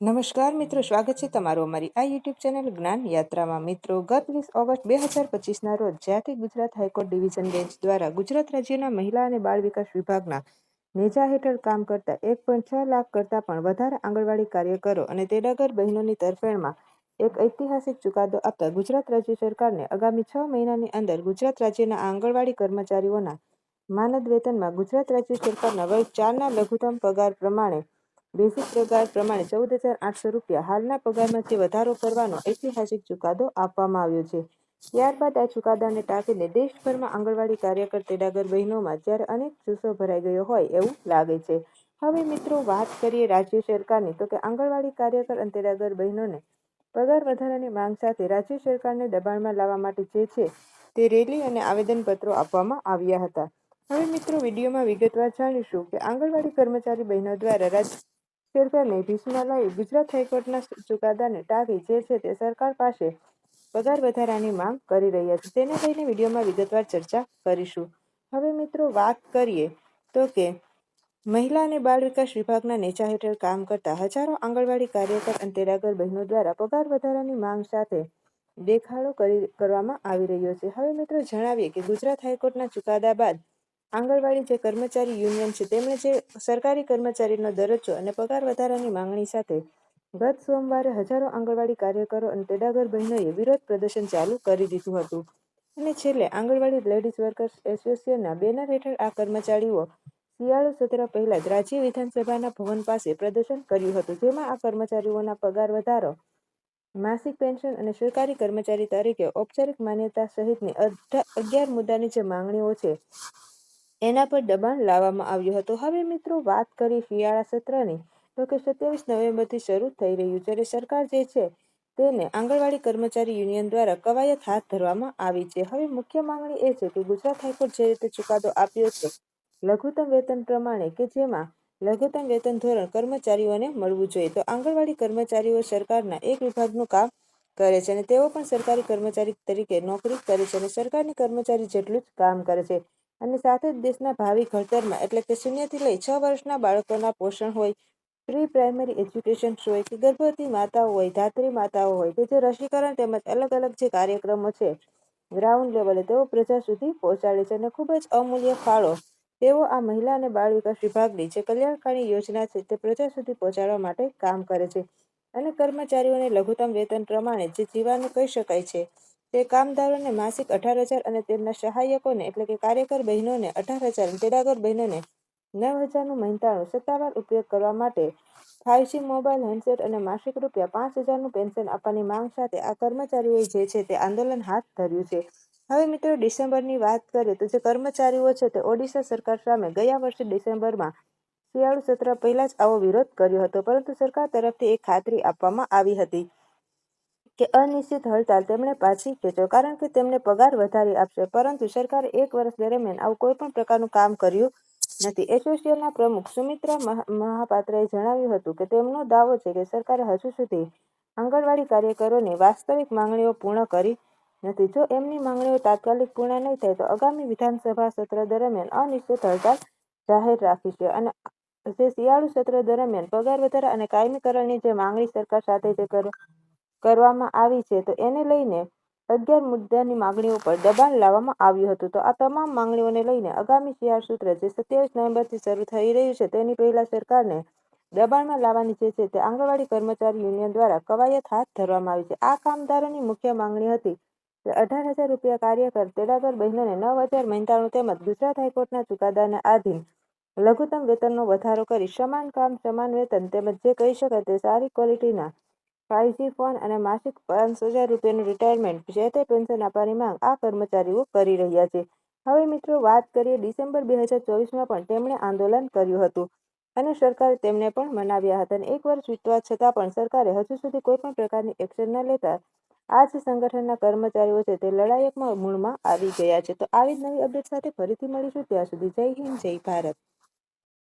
નમસ્કાર મિત્રો, સ્વાગત છે તમારું અમારી આ યુટ્યુબ ચેનલ જ્ઞાન યાત્રામાં. મિત્રો, ગત વીસ ઓગસ્ટ બે હજાર પચીસના રોજ જ્યાંથી ગુજરાત હાઈકોર્ટ ડિવિઝન બેન્ચ દ્વારા ગુજરાત રાજ્યના મહિલા અને બાળ વિકાસ વિભાગના નેજા હેઠળ કામ કરતા એક પોઈન્ટ છ લાખ કરતાં પણ વધારે આંગણવાડી કાર્યકરો અને તેડાગર બહેનોની તરફેણમાં એક ઐતિહાસિક ચુકાદો આપતા ગુજરાત રાજ્ય સરકારને આગામી છ મહિનાની અંદર ગુજરાત રાજ્યના આંગણવાડી કર્મચારીઓના માનદ વેતનમાં ગુજરાત રાજ્ય સરકારના વર્ગ ચારના લઘુત્તમ પગાર પ્રમાણે બેઝિક પગાર પ્રમાણે ચૌદ હજાર આઠસો રૂપિયા. હાલના પગારમાંથી વધારો કરવાનો ઐતિહાસિક ચુકાદો આપવામાં આવ્યો છે. ત્યારબાદ આ ચુકાદાને ટાંકીને દેશભરમાં આંગણવાડી કાર્યકર તેડાગર બહેનોમાં જ્યારે અનેક જુસ્સો ભરાઈ ગયો હોય એવું લાગે છે. હવે મિત્રો વાત કરીએ રાજ્ય સરકારની. તો કે આંગણવાડી કાર્યકર અને તેડાગર બહેનોને પગાર વધારાની માંગ સાથે રાજ્ય સરકારને દબાણમાં લાવવા માટે જે છે તે રેલી અને આવેદનપત્રો આપવામાં આવ્યા હતા. હવે મિત્રો વિડીયોમાં વિગતવાર જાણીશું કે આંગણવાડી કર્મચારી બહેનો દ્વારા રાજ્ય સરકારને ભીષમાં લાવી ગુજરાત હાઈકોર્ટના ચુકાદાને ટાંકી જે છે તે સરકાર પાસે પગાર વધારાની માંગ કરી રહ્યા છે. તેને લઈને વિડીયોમાં વિગતવાર ચર્ચા કરીશું. હવે મિત્રો વાત કરીએ તો કે મહિલા અને બાળ વિકાસ વિભાગના નેચા હેઠળ કામ કરતા હજારો આંગણવાડી કાર્યકર અને તેડાગર બહેનો દ્વારા પગાર વધારાની માંગ સાથે દેખાડો કરી, કરવામાં આવી રહ્યો છે. હવે મિત્રો જણાવીએ કે ગુજરાત હાઈકોર્ટના ચુકાદા બાદ આંગણવાડી જે કર્મચારી યુનિયન છે, તેમણે જે સરકારી કર્મચારીનો દરજ્જો અને પગાર વધારાની માંગણી સાથે ગત સોમવારે હજારો આંગણવાડી કાર્યકરો અને તેડાગર બહેનોએ વિરોધ પ્રદર્શન ચાલુ કરી દીધું હતું. અને છેલ્લે આંગણવાડી લેડીઝ વર્કર્સ એસોસિએશનના બેનર હેઠળ આ કર્મચારીઓ શિયાળુ સત્ર પહેલા જ રાજ્ય વિધાનસભાના ભવન પાસે પ્રદર્શન કર્યું હતું, જેમાં આ કર્મચારીઓના પગાર વધારો, માસિક પેન્શન અને સરકારી કર્મચારી તરીકે ઔપચારિક માન્યતા સહિતની અગિયાર મુદ્દાની જે માંગણીઓ છે એના પર દબાણ લાવવામાં આવ્યું હતું. હવે મિત્રો વાત કરી શિયાળા સત્રની. તો કે સત્યાવીસ નવેમ્બરથી શરૂ થઈ રહ્યું જ્યારે સરકાર જે છે તેને આંગણવાડી કર્મચારી યુનિયન દ્વારા કવાયત હાથ ધરવામાં આવી છે. હવે મુખ્ય માંગણી એ છે કે ગુજરાત હાઈકોર્ટ જે રીતે ચુકાદો આપ્યો છે, લઘુત્તમ વેતન પ્રમાણે કે જેમાં લઘુત્તમ વેતન ધોરણ કર્મચારીઓને મળવું જોઈએ, તો આંગણવાડી કર્મચારીઓ સરકારના એક વિભાગનું કામ કરે છે અને તેઓ પણ સરકારી કર્મચારી તરીકે નોકરી કરે છે અને સરકારની કર્મચારી જેટલું જ કામ કરે છે. અને સાથે જ દેશના ભાવિ ઘડતરમાં, એટલે કે શૂન્યથી લઈ છ વર્ષના બાળકોના પોષણ હોય, પ્રી પ્રાઇમરી એજ્યુકેશન હોય, કે ગર્ભવતી માતાઓ હોય, ધાત્રી માતાઓ હોય, કે જે રસીકરણ તેમજ અલગ અલગ જે કાર્યક્રમો છે, ગ્રાઉન્ડ લેવલે તેઓ પ્રજા સુધી પહોંચાડે છે અને ખૂબ જ અમૂલ્ય ફાળો તેઓ આ મહિલા અને બાળ વિકાસ વિભાગની જે કલ્યાણકારી યોજના છે તે પ્રજા સુધી પહોંચાડવા માટે કામ કરે છે. અને કર્મચારીઓને લઘુત્તમ વેતન પ્રમાણે જે જીવાનું કહી શકાય છે તે કામદારોને માસિક અઢાર હજાર અને તેમના સહાયકોને એટલે કે કાર્યકર બહેનોને અઢાર હજાર અને તેડાગર બહેનોને નવ હજારનું મહેનતાણું સત્તાવાર ઉપયોગ કરવા માટે ફાઇવજી મોબાઈલ હેન્ડસેટ અને માસિક રૂપિયા પાંચ હજારનું પેન્શન આપવાની માંગ સાથે આ કર્મચારીઓએ જે છે તે આંદોલન હાથ ધર્યું છે. હવે મિત્રો ડિસેમ્બરની વાત કરીએ તો જે કર્મચારીઓ છે તે ઓડિશા સરકાર સામે ગયા વર્ષે ડિસેમ્બરમાં શિયાળુ સત્ર પહેલાં જ આવો વિરોધ કર્યો હતો પરંતુ સરકાર તરફથી એક ખાતરી આપવામાં આવી હતી. કે અનિશ્ચિત હડતાલ તેમણે પાછી ખેંચો કારણ કે તેમને પગાર વધારી આપશે. પરંતુ સરકારે એક વર્ષ દરમિયાન આવું કોઈ પણ પ્રકારનું કામ કર્યું નથી. એસોસિએશનના પ્રમુખ સુમિત્રા મહાપાત્રએ જણાવ્યું હતું કે તેમનો દાવો છે કે સરકારે હજુ સુધી આંગણવાડી કાર્યકરોની વાસ્તવિક માંગણીઓ પૂર્ણ કરી નથી. જો એમની માંગણીઓ તાત્કાલિક પૂર્ણ નહીં થાય, તો આગામી વિધાનસભા સત્ર દરમિયાન અનિશ્ચિત હડતાલ જાહેર રાખી છે અને જે શિયાળુ સત્ર દરમિયાન પગાર વધારા અને કાયમીકરણની જે માંગણી સરકાર સાથે જે કરવામાં આવી છે, તો એને લઈને અગિયાર મુદ્દાની માંગણીઓ પર દબાણ લાવવામાં આવ્યું હતું. તો આ તમામ માંગણીઓને લઈને આગામી શિયાળ સૂત્ર જે સત્યાવીસ નવેમ્બરથી શરૂ થઈ રહ્યું છે, તેની પહેલા સરકારને દબાણમાં લાવવાની જે છે તે આંગણવાડી કર્મચારી યુનિયન દ્વારા કવાયત હાથ ધરવામાં આવી છે. આ કામદારોની મુખ્ય માંગણી હતી અઢાર હજાર રૂપિયા કાર્યકર, તેડાગર બહેનોને નવ હજાર મહેનતાણું તેમજ ગુજરાત હાઈકોર્ટના ચુકાદાને આધીન લઘુત્તમ વેતનનો વધારો કરી સમાન કામ, સમાન વેતન તેમજ જે કહી શકાય તે સારી ક્વોલિટીના ફાઇવજી ફોન અને માસિક પાંચ હજાર રૂપિયાનું રિટાયરમેન્ટ જે તે પેન્શન આપવાની માંગ આ કર્મચારીઓ કરી રહ્યા છે. હવે મિત્રો વાત કરીએ ડિસેમ્બર બે હજાર ચોવીસમાં પણ તેમણે આંદોલન કર્યું હતું અને સરકારે તેમને પણ મનાવ્યા હતા અને એક વર્ષ વીતવા છતાં પણ સરકારે હજુ સુધી કોઈ પણ પ્રકારની એક્શન ન લેતા આ જે સંગઠનના કર્મચારીઓ છે તે લડાયકમાં મૂળમાં આવી ગયા છે. તો આવી જ નવી અપડેટ સાથે ફરીથી મળીશું. ત્યાં સુધી જય હિન્દ, જય ભારત.